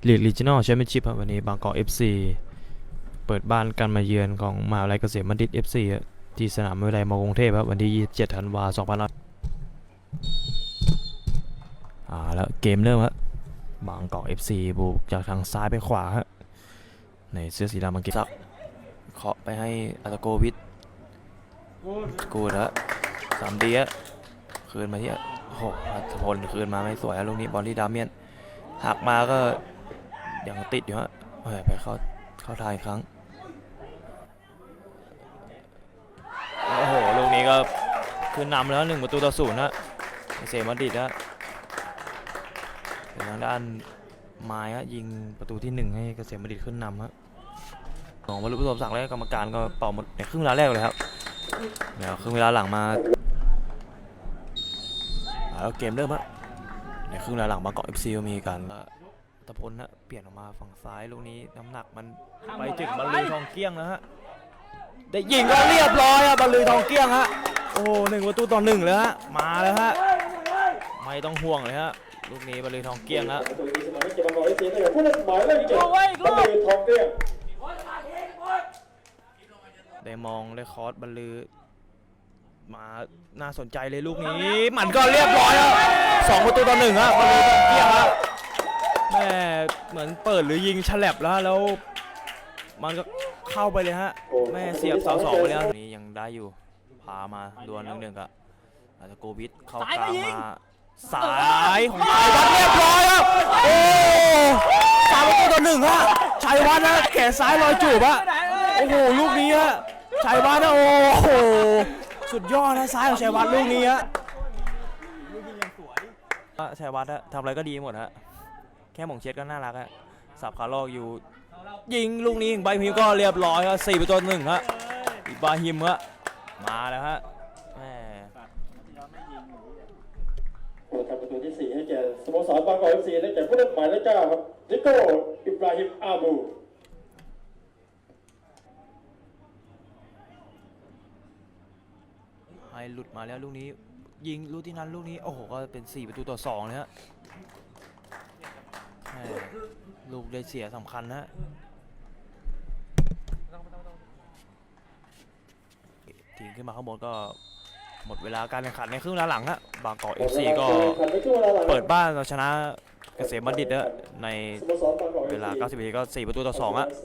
เกมลีกลีจิ o น a ลแชมเปี้ยนชิพวันนี้บางกอก FC เปิดบ้านการมาเยือนของมหาวิทยาลัยเกษมบัณฑิต FC ที่สนามมวยไทยมอกรุงเทพครับวันที่ 27 ธันวาคม2000อ่าแล้วเกมเริ่มครับบางกอก FC บุกจากทางซ้ายไปขวาฮะในเสื้อสีดำมังกิซักเคาะไปให้อัตโกวิทกูดฮะสามดีฮะคืนมาที่โอ้โหอัตพลคืนมาไม่สวยฮะลูกนี้บอลที่ดาเมียนหักมาก็ ยังติดอยู่ฮะไปเข้าเข้าทายครั้ง โอ้โห ลูกนี้ก็คือนำแล้วหนึ่งประตูต่อศูนย์ฮะเซมาดิดฮะเป็นทางด้านไม้ฮะยิงประตูที่หนึ่งให้เกษมบัณฑิตขึ้นนำฮะของวรุประสบศักและกรรมการก็เป่าหมดในครึ่งเวลาแรกเลยครับเดี๋ยวครึ่งเวลาหลังมาแล้วเกมเริ่มฮะในครึ่งเวลาหลังบางกอกเอฟซีมีการ ตะพลฮะเปลี่ยนออกมาฝั่งซ้ายลูกนี้น้ำหนักมันไปถึงบอลลูนทองเกี้ยงแล้วฮะได้ยิงก็เรียบร้อยอะบอลลูนทองเกี้ยงฮะโอ้โหหนึ่งประตูต่อหนึ่งเลยฮะมาแล้วฮะไม่ต้องห่วงเลยฮะลูกนี้บอลลูนทองเกี้ยงฮะตัวนี้สมาชิกจะมาบอกให้เสียแต่ผู้เล่นหมายเลขเจ็ดบอลลูนทองเกลี้ยงได้มองได้คอร์สบอลลูนมาน่าสนใจเลยลูกนี้มันก็เรียบร้อยอะสองประตูต่อหนึ่งฮะบอลลูนทองเกี้ยงฮะ แม่เหมือนเปิดหรือยิงฉลับแล้วฮะแล้ว มันก็เข้าไปเลยฮะ แม่เสียบเสาสองไปแล้วนี้ยังได้อยู่ พามาดวลหนึ่งหนึ่งกับอาตโกวิทเข้ากลางมาสายของชัยวัฒน์เรียบร้อยครับโอ้สามประตูต่อหนึ่งฮะชัยวัฒน์นะแขนซ้ายลอยจูบฮะโอ้โหลูกนี้ฮะชัยวัฒน์นะโอ้โหสุดยอดนะซ้ายของชัยวัฒน์ลูกนี้ฮะชัยวัฒน์ฮะทำอะไรก็ดีหมดฮะ แค่หม่งเช็ดก็น่ารักฮะสับขาลอกอยู่ ยิงลูกนี้ของไบฮิมก็เรียบร้อยครับสี่ประตูหนึ่งฮะอิบราฮิมฮะมาแล้วฮะแม่ผู้ทำประตูที่สี่ให้แก่สโมสรบางกอกเอฟซีได้แก่ผู้เล่นหมายเลขเก้าครับนิโก้อิบราฮิมอาบูให้หลุดมาแล้วลูกนี้ยิงลูกที่นั้นลูกนี้โอ้โหก็เป็น 4 ประตูต่อ 2 เลยฮะแม่ ลูกได้เสียสำคัญนะทีมขึ้นมาข้างบนก็หมดเวลาการแข่งขันในครึ่งเวลาหลังฮะบางกอกเอฟซีก็เปิดบ้านเราชนะเกษมบัณฑิตนะในเวลา 90นาทีก็ 4 ประตูต่อ2ฮะ